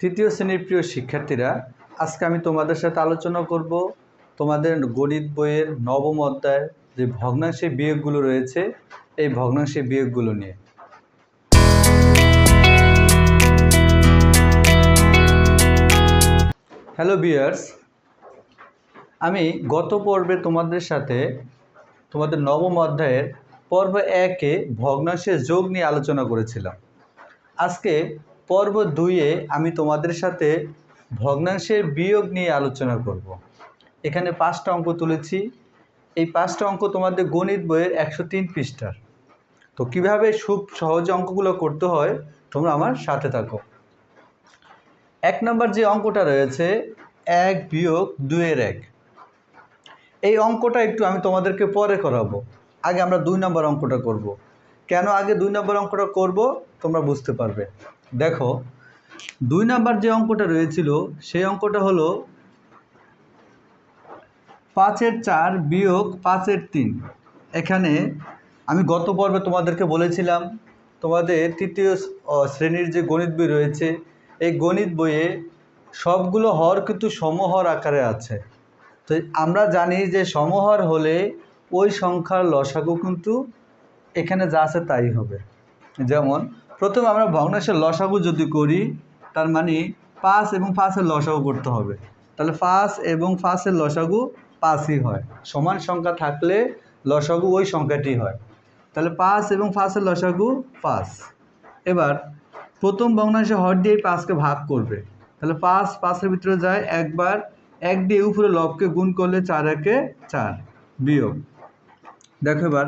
তৃতীয় শ্রেণির প্রিয় শিক্ষার্থীরা, আজকে আমি তোমাদের সাথে আলোচনা করব তোমাদের গণিত বইয়ের নবম অধ্যায় যে ভগ্নাংশের বিয়োগগুলো রয়েছে, এই ভগ্নাংশের বিয়োগগুলো নিয়ে। হ্যালো বিয়ার্স আমি গত পর্বে তোমাদের সাথে তোমাদের নবম অধ্যায়ের পর্ব একে ভগ্নাংশের যোগ নিয়ে আলোচনা করেছিলাম। আজকে পর্ব দুইয়ে আমি তোমাদের সাথে ভগ্নাংশের বিয়োগ নিয়ে আলোচনা করব। এখানে পাঁচটা অঙ্ক তুলেছি। এই পাঁচটা অঙ্ক তোমাদের গণিত বইয়ের একশো তিন পৃষ্ঠার। তো কীভাবে খুব সহজে অঙ্কগুলো করতে হয় তোমরা আমার সাথে থাকো। এক নম্বর যে অঙ্কটা রয়েছে, এক বিয়োগ দুইয়ের এক। এই অঙ্কটা একটু আমি তোমাদেরকে পরে করাবো। আগে আমরা দুই নম্বর অঙ্কটা করব। কেন আগে দুই নম্বর অঙ্কটা করব তোমরা বুঝতে পারবে। দেখো, দুই নাম্বার যে অঙ্কটা রয়েছিল, সেই অঙ্কটা হলো পাঁচের চার বিয়োগ পাঁচের তিন। এখানে আমি গত পর্বে তোমাদেরকে বলেছিলাম, তোমাদের তৃতীয় শ্রেণির যে গণিত বই রয়েছে, এই গণিত বইয়ে সবগুলো হর কিন্তু সমহর আকারে আছে। তো আমরা জানি যে সমহর হলে ওই সংখ্যার লসাগু কিন্তু এখানে যা আছে তাই হবে। যেমন প্রথম আমরা ভগ্নাংশের লসাগু যদি করি, তার মানে পাঁচ এবং পাঁচের লসাগু করতে হবে। তাহলে পাঁচ এবং পাঁচের লসাগু পাঁচই হয়। সমান সংখ্যা থাকলে লসাগু ওই সংখ্যাটি হয়। তাহলে পাঁচ এবং পাঁচের লসাগু পাঁচ। এবার প্রথম ভগ্নাংশে হর দিয়ে পাঁচকে ভাগ করবে। তাহলে পাঁচ পাঁচের ভিতরে যায় একবার, এক দিয়ে উপরে লবকে গুণ করলে চার একে চার বিয়োগ। দেখো এবার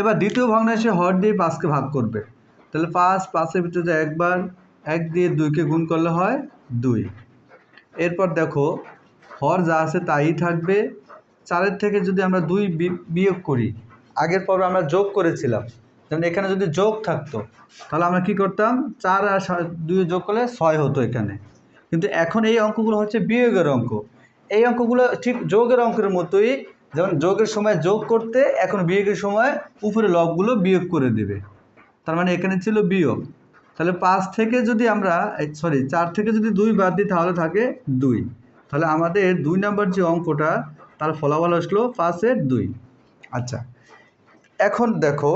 এবার দ্বিতীয় ভগ্নাংশে হর দিয়ে পাঁচকে ভাগ করবে। তাহলে পাঁচ পাঁচের ভিতরে একবার এক দিয়ে দুইকে গুণ করলে হয় দুই। এরপর দেখো, হর যা আছে তাই থাকবে। চারের থেকে যদি আমরা দুই বিয়োগ করি, আগের পর্বে আমরা যোগ করেছিলাম, যেমন এখানে যদি যোগ থাকতো, তাহলে আমরা কি করতাম? চার আর দুই যোগ করলে ছয় হতো এখানে। কিন্তু এখন এই অঙ্কগুলো হচ্ছে বিয়োগের অঙ্ক। এই অঙ্কগুলো ঠিক যোগের অঙ্কের মতোই, যেমন যোগের সময় যোগ করতে, এখন বিয়োগের সময় উপরে লবগুলো বিয়োগ করে দেবে। তার মানে এখানে ছিল বিয়োগ। তাহলে পাঁচ থেকে যদি আমরা সরি চার থেকে যদি দুই বাদ দিই, তাহলে থাকে দুই। তাহলে আমাদের দুই নাম্বার যে অঙ্কটা, তার ফলাফল আসলো পাঁচের দুই। আচ্ছা এখন দেখো,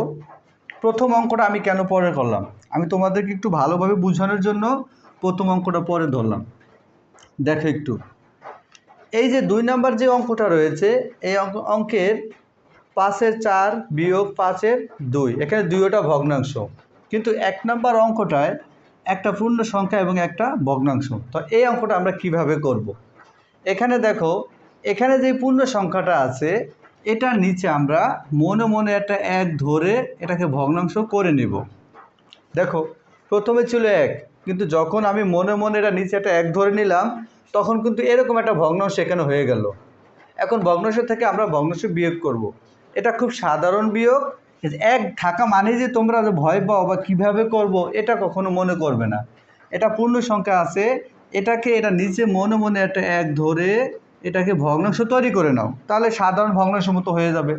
প্রথম অঙ্কটা আমি কেন পরে করলাম? আমি তোমাদেরকে একটু ভালোভাবে বোঝানোর জন্য প্রথম অঙ্কটা পরে ধরলাম। দেখো একটু। এই যে দুই নাম্বার যে অঙ্কটা রয়েছে, এই অঙ্ক অঙ্কের পাঁচের চার বিয়োগ পাঁচের দুই। এখানে দুইটা ভগ্নাংশ। কিন্তু এক নাম্বার অঙ্কটায় একটা পূর্ণ সংখ্যা এবং একটা ভগ্নাংশ। তো এই অঙ্কটা আমরা কীভাবে করব। এখানে দেখো, এখানে যে পূর্ণ সংখ্যাটা আছে এটার নিচে আমরা মনে মনে একটা এক ধরে এটাকে ভগ্নাংশ করে নেব। দেখো, প্রথমে ছিল এক, কিন্তু যখন আমি মনে মনে এটা নিচে একটা এক ধরে নিলাম, তখন কিন্তু এরকম একটা ভগ্নাংশ এখানে হয়ে গেল। এখন ভগ্নাংশ থেকে আমরা ভগ্নাংশ বিয়োগ করব। এটা খুব সাধারণ বিয়োগ। এক থাকা মানে যে তোমরা ভয় পাও বা কীভাবে করব, এটা কখনো মনে করবে না। এটা পূর্ণ সংখ্যা আছে। এটাকে এটা নিচে মনে মনে একটা এক ধরে এটাকে ভগ্নাংশ তৈরি করে নাও। তাহলে সাধারণ ভগ্নাংশ মতো হয়ে যাবে।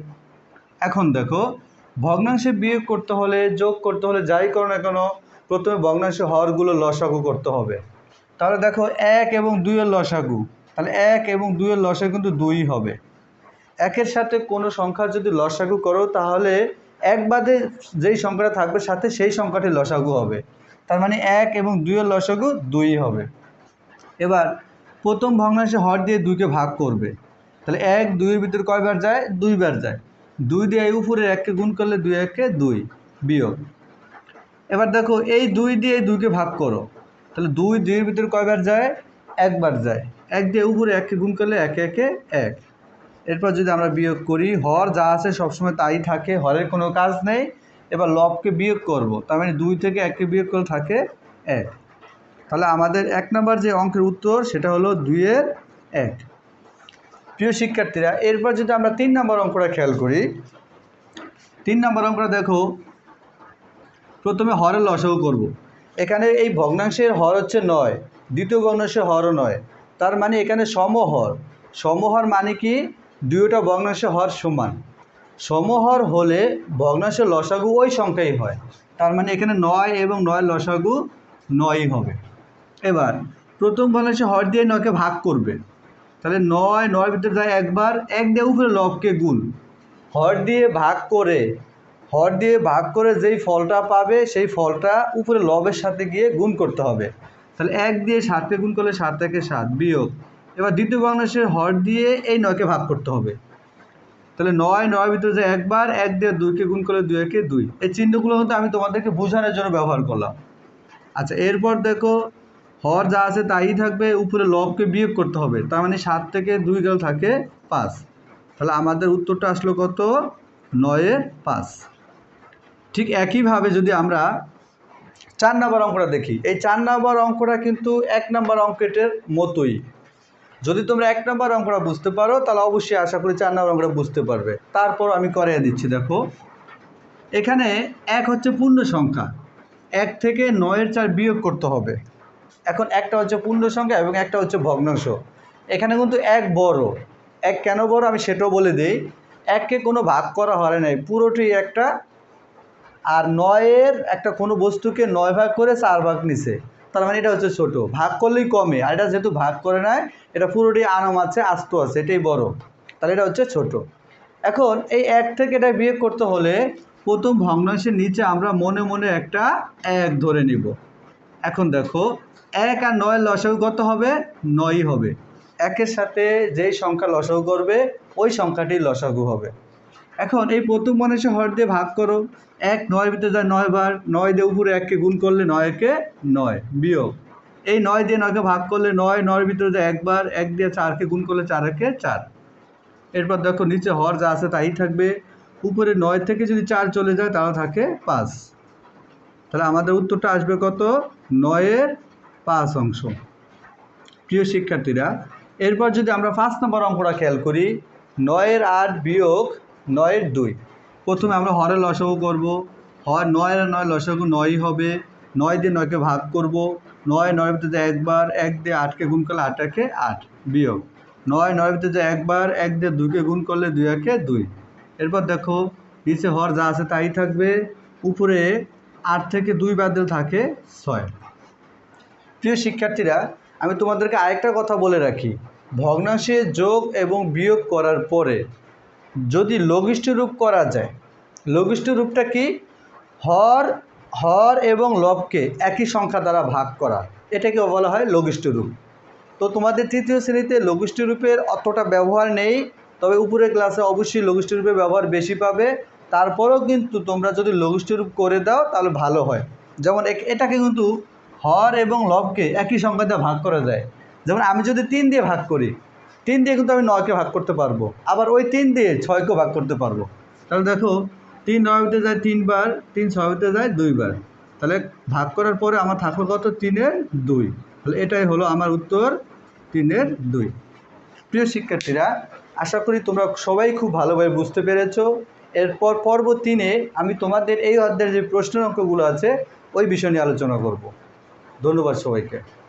এখন দেখো, ভগ্নাংশে বিয়োগ করতে হলে, যোগ করতে হলে যাই করো না কেন, প্রথমে ভগ্নাংশে হরগুলো লসাগু করতে হবে। তাহলে দেখো, এক এবং দুইয়ের লসাগু। তাহলে এক এবং দুইয়ের লসাগু কিন্তু দুই হবে। একের সাথে কোনো সংখ্যা যদি লসাগু করো, তাহলে এক বাদে যেই সংখ্যাটা থাকবে সাথে সেই সংখ্যাটি লসাগু হবে। তার মানে এক এবং দুইয়ের লসাগু দুই হবে। এবার প্রথম ভগ্নাংশে হর দিয়ে দুইকে ভাগ করবে। তাহলে এক দুইয়ের ভিতরে কয়বার যায়? দুইবার যায়। দুই দিয়ে এই উপরের এককে গুণ করলে দুই একে দুই বিয়োগ। এবার দেখো, এই দুই দিয়ে দুইকে ভাগ করো। তাহলে দুই, দুইয়ের ভিতরে কয়বার যায়? একবার যায়। এক দিয়ে উপরে এককে গুণ করলে একে একে এক। এরপর যদি আমরা বিয়োগ করি, হর যা আছে সবসময় তাই থাকে, হরের কোনো কাজ নেই। এবার লবকে বিয়োগ করব, তার মানে দুই থেকে এককে বিয়োগ করে থাকে এক। তাহলে আমাদের এক নম্বর যে অঙ্কের উত্তর, সেটা হলো দুইয়ের এক। প্রিয় শিক্ষার্থীরা, এরপর যদি আমরা তিন নম্বর অঙ্কটা খেয়াল করি, তিন নম্বর অঙ্কটা দেখো, প্রথমে হরের লসাগু করব। এখানে এই ভগ্নাংশের হর হচ্ছে নয়, দ্বিতীয় ভগ্নাংশের হরও নয়। তার মানে এখানে সমহর। সমহর মানে কি? দুইটা ভগ্নাংশের হর সমান। সমহর হলে ভগ্নাংশের লসাগু ওই সংখ্যাই হয়। তার মানে এখানে নয় এবং নয় লসাগু নয়ই হবে। এবার, প্রথম ভগ্নাংশে হর দিয়ে নয়কে ভাগ করবে। তাহলে নয় নয় ভিতরে যায় একবার, এক দিয়ে উপরে লবকে গুণ। হর দিয়ে ভাগ করে, হর দিয়ে ভাগ করে যেই ফলটা পাবে, সেই ফলটা উপরে লবের সাথে গিয়ে গুণ করতে হবে। তাহলে এক দিয়ে সাতকে গুণ করলে সাত থেকে সাত বিয়োগ এবার দ্বিতীয় ভগ্নাংশের হর দিয়ে এই নয়কে ভাগ করতে হবে। তাহলে নয় নয় ভিতরে যে একবার, এক দিয়ে দুইকে গুণ করলে দুই, একে দুই। এই চিহ্নগুলো কিন্তু আমি তোমাদেরকে বোঝানোর জন্য ব্যবহার করলাম। আচ্ছা এরপর দেখো, হর যা আছে তাই থাকবে, উপরে লবকে বিয়োগ করতে হবে। তার মানে সাত থেকে দুই গেল থাকে পাঁচ। তাহলে আমাদের উত্তরটা আসলো কত? নয়ের পাঁচ। ঠিক একইভাবে যদি আমরা চার নম্বর অঙ্কটা দেখি, এই চার নাম্বার অঙ্কটা কিন্তু এক নম্বর অঙ্কেটের মতোই। যদি তোমরা এক নম্বর অঙ্কটা বুঝতে পারো, তাহলে অবশ্যই আশা করি চার নম্বর অঙ্কটা বুঝতে পারবে। তারপর আমি করিয়ে দিচ্ছি, দেখো। এখানে এক হচ্ছে পূর্ণ সংখ্যা। এক থেকে নয়ের চার বিয়োগ করতে হবে। এখন একটা হচ্ছে পূর্ণ সংখ্যা এবং একটা হচ্ছে ভগ্নাংশ। এখানে কিন্তু এক বড়। এক কেন বড়? আমি সেটাও বলে দিই। এককে কোনো ভাগ করা হয় নাই। পুরোটি একটা। আর নয়ের একটা কোনো বস্তুকে নয় ভাগ করে চার ভাগ নিছে। তার মানে এটা হচ্ছে ছোট। ভাগ করলেই কমে। আর এটা যেহেতু ভাগ করে নেয়, এটা পুরোটি আনাম আছে, আস্ত আছে, এটাই বড়। তাহলে এটা হচ্ছে ছোট। এখন এই এক থেকে এটা বিয়ে করতে হলে প্রথম ভগ্নাংশের নিচে আমরা মনে মনে একটা এক ধরে নিব। এখন দেখো, এক আর নয় লসাগু কত হবে? নয়ই হবে। একের সাথে যেই সংখ্যা লসাগু করবে, ওই সংখ্যাটি লসাগু হবে। এখন এই প্রথম মানুষের হর দিয়ে ভাগ করো। এক নয় ভিতরে যায় নয় বার, নয় দিয়ে উপরে এককে গুণ করলে নয়কে নয়, বিয়োগ। এই নয় দিয়ে নয়কে ভাগ করলে নয়, নয়ের ভিতরে যায় একবার এক দিয়ে চারকে গুণ করলে চার একে চার। এরপর দেখো নিচে হর যা আছে তাই থাকবে। উপরে নয় থেকে যদি চার চলে যায় তাহলে থাকে পাঁচ। তাহলে আমাদের উত্তরটা আসবে কত? নয়ের পাঁচ অংশ। প্রিয় শিক্ষার্থীরা, এরপর যদি আমরা পাঁচ নম্বর অঙ্কটা খেয়াল করি, নয়ের আট বিয়োগ নয়ের দুই। প্রথমে আমরা হরের লসাগু করব। হর নয়ের আর নয় লসাগু নয়ই হবে। নয় দিয়ে নয়কে ভাগ করব। নয় নয় ভিতরে একবার, এক দিয়ে আটকে গুণ করলে আট, একে আট বিয়োগ। নয় নয় ভিতরে একবার, এক দিয়ে দুইকে গুণ করলে দুই, একে দুই। এরপর দেখো, নিচে হর যা আছে তাই থাকবে। উপরে আট থেকে দুই বাদ দিলে থাকে ছয়। প্রিয় শিক্ষার্থীরা, আমি তোমাদেরকে আরেকটা কথা বলে রাখি। ভগ্নাংশে যোগ এবং বিয়োগ করার পরে যদি লঘিষ্ঠ রূপ করা যায় লঘিষ্ঠ রূপটা কি? হর হর এবং লবকে একই সংখ্যা দ্বারা ভাগ করা। এটাকে বলা হয় লঘিষ্ঠ রূপ। তো তোমাদের তৃতীয় শ্রেণীতে লঘিষ্ঠ রূপের অতটা ব্যবহার নেই, তবে উপরের ক্লাসে অবশ্যই লঘিষ্ঠ রূপের ব্যবহার বেশি পাবে। তারপরেও কিন্তু তোমরা যদি লঘিষ্ঠ রূপ করে দাও, তাহলে ভালো হয়। যেমন এটাকে কিন্তু হর এবং লবকে একই সংখ্যা দিয়ে ভাগ করা যায়। যেমন আমি যদি তিন দিয়ে ভাগ করি তিন দিয়ে কিন্তু আমি নয়কে ভাগ করতে পারব। আবার ওই তিন দিয়ে ছয়কে ভাগ করতে পারব। তাহলে দেখো, তিন নয় হতে যায় তিনবার, তিন ছয় হতে যায় দুইবার। তাহলে ভাগ করার পরে আমার থাকল কত? তিনের দুই। তাহলে এটাই হলো আমার উত্তর, তিনের দুই। প্রিয় শিক্ষার্থীরা, আশা করি তোমরা সবাই খুব ভালোভাবে বুঝতে পেরেছ। এরপর পর্ব তিনে আমি তোমাদের এই অধ্যায়ের যে প্রশ্ন অঙ্কগুলো আছে, ওই বিষয় নিয়ে আলোচনা করব। ধন্যবাদ সবাইকে।